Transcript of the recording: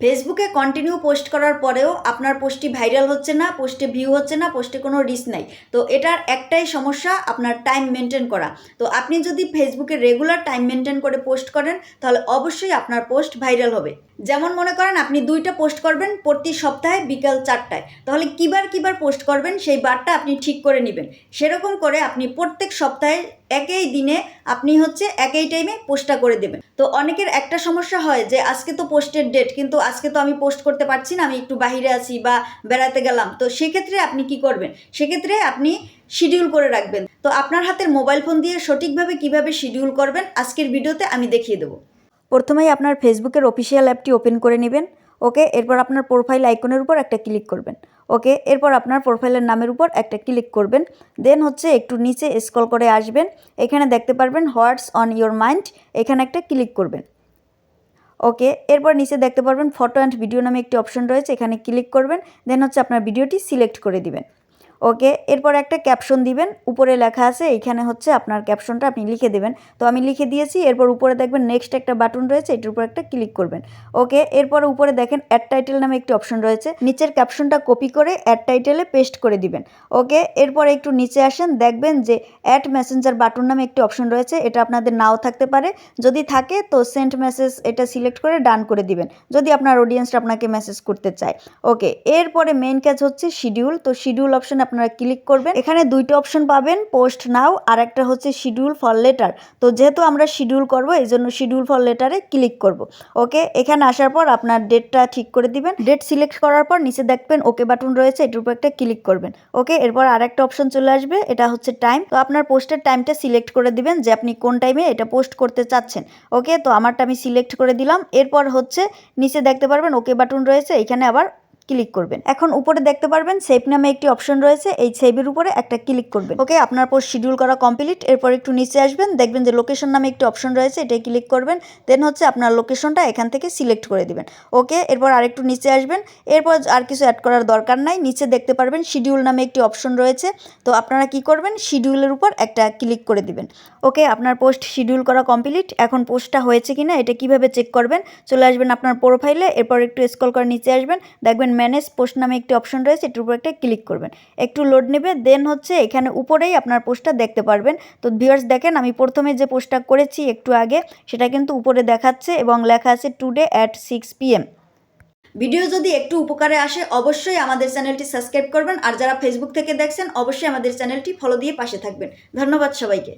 ফেসবুকে continue post করার পরেও আপনার পোস্টটি ভাইরাল হচ্ছে না পোস্টে ভিউ হচ্ছে না পোস্টে কোনো রিস্ক নাই। তো এটার একটাই সমস্যা, আপনার টাইম মেনটেন করা। তো আপনি যদি ফেসবুকে রেগুলার টাইম মেনটেন করে পোস্ট করেন, তাহলে অবশ্যই আপনার পোস্ট ভাইরাল হবে। যেমন মনে করেন আপনি দুইটা পোস্ট করবেন প্রতি সপ্তাহে বিকাল চারটায়। তাহলে কিবার কিবার পোস্ট করবেন, সেই বারটা আপনি ঠিক করে নেবেন। সেরকম করে আপনি প্রত্যেক সপ্তাহে একই দিনে আপনি হচ্ছে একই টাইমে পোস্টটা করে দেবেন। তো অনেকের একটা সমস্যা হয় যে, আজকে তো পোস্টের ডেট কিন্তু আজকে তো আমি পোস্ট করতে পারছি না, আমি একটু বাইরে আছি বা বেড়াতে গেলাম। তো সেক্ষেত্রে আপনি কি করবেন? সেক্ষেত্রে আপনি শিডিউল করে রাখবেন। তো আপনার হাতের মোবাইল ফোন দিয়ে সঠিকভাবে কীভাবে শিডিউল করবেন, আজকের ভিডিওতে আমি দেখিয়ে দেবো। প্রথমেই আপনার ফেসবুকের অফিসিয়াল অ্যাপটি ওপেন করে নেবেন। ওকে, এরপর আপনার প্রোফাইল আইকনের উপর একটা ক্লিক করবেন। ওকে, এরপর আপনার প্রোফাইলের নামের উপর একটা ক্লিক করবেন। দেন হচ্ছে একটু নিচে স্ক্রল করে আসবেন। এখানে দেখতে পারবেন হোয়াটস অন ইয়োর মাইন্ড এখানে একটা ক্লিক করবেন। ওকে, এরপর নিচে দেখতে পারবেন ফটো অ্যান্ড ভিডিও নামে একটি অপশন রয়েছে, এখানে ক্লিক করবেন। দেন হচ্ছে আপনার ভিডিওটি সিলেক্ট করে দিবেন। ওকে, এরপর একটা ক্যাপশন দিবেন, উপরে লেখা আছে এইখানে হচ্ছে আপনার ক্যাপশনটা আপনি লিখে দেবেন। তো আমি লিখে দিয়েছি, এরপর উপরে দেখবেন নেক্সট একটা বাটন রয়েছে, এটির উপর একটা ক্লিক করবেন। ওকে, এরপর উপরে দেখেন অ্যাড টাইটেল নামে একটি অপশন রয়েছে, নিচের ক্যাপশনটা কপি করে অ্যাড টাইটেলে পেস্ট করে দিবেন। ওকে, এরপর একটু নিচে আসেন, দেখবেন যে অ্যাড মেসেঞ্জার বাটন নামে একটি অপশন রয়েছে, এটা আপনাদের নাও থাকতে পারে। যদি থাকে, তো সেন্ট মেসেজ এটা সিলেক্ট করে ডান করে দিবেন, যদি আপনার অডিয়েন্সটা আপনাকে মেসেজ করতে চায়। ওকে, এরপরে মেন কাজ হচ্ছে শিডিউল তো শিডিউল অপশন আপনারা ক্লিক করবেন। এখানে দুইটা অপশন পাবেন পোস্ট নাও আর একটা হচ্ছে শিডিউল ফর লেটার তো যেহেতু আমরা শিডিউল করব এই জন্য শিডিউল ফর লেটারে ক্লিক করব। ওকে এখানে আসার পর আপনার ডেটটা ঠিক করে দিবেন। ডেট সিলেক্ট করার পর নিচে দেখবেন ওকে বাটন রয়েছে, এটার উপর একটা ক্লিক করবেন। ওকে এরপর আর একটা অপশন চলে আসবে, এটা হচ্ছে টাইম তো আপনার পোস্টের টাইমটা সিলেক্ট করে দিবেন যে আপনি কোন টাইমে এটা পোস্ট করতে চাচ্ছেন। ওকে তো আমারটা আমি সিলেক্ট করে দিলাম। এরপর হচ্ছে নিচে দেখতে পারবেন ওকে বাটন রয়েছে, এখানে আবার ক্লিক করবেন। এখন উপরে দেখতে পারবেন সেভ নামে একটি অপশন রয়েছে, এই সেভের উপরে একটা ক্লিক করবেন। ওকে আপনার পোস্ট শিডিউল করা কমপ্লিট এরপর একটু নিচে আসবেন, দেখবেন যে লোকেশন নামে একটি অপশন রয়েছে, এটাই ক্লিক করবেন দেন হচ্ছে আপনার লোকেশনটা এখান থেকে সিলেক্ট করে দিবেন। ওকে এরপর আরেকটু নিচে আসবেন, এরপর আর কিছু অ্যাড করার দরকার নাই, নিচে দেখতে পারবেন শিডিউল নামে একটি অপশন রয়েছে, তো আপনারা কি করবেন শিডিউলের উপর একটা ক্লিক করে দিবেন। ওকে আপনার পোস্ট শিডিউল করা কমপ্লিট এখন পোস্টটা হয়েছে কিনা, এটা কীভাবে চেক করবেন, চলে আসবেন আপনার প্রোফাইলে এরপর একটু স্ক্রল করে নিচে আসবেন, দেখবেন ম্যানেজ পোস্ট নামে একটি অপশন রয়েছে, এটির উপর একটা ক্লিক করবেন। একটু লোড নেবে দেন হচ্ছে এখানে উপরেই আপনার পোস্টটা দেখতে পারবেন। তো ভিউয়ার্স দেখেন, আমি প্রথমে যে পোস্টটা করেছি একটু আগে, সেটা কিন্তু উপরে দেখাচ্ছে এবং লেখা আছে today at six PM video যদি একটু উপকারে আসে, অবশ্যই আমাদের চ্যানেলটি সাবস্ক্রাইব করবেন। আর যারা ফেসবুক থেকে দেখছেন, অবশ্যই আমাদের চ্যানেলটি ফলো দিয়ে পাশে থাকবেন। ধন্যবাদ সবাইকে।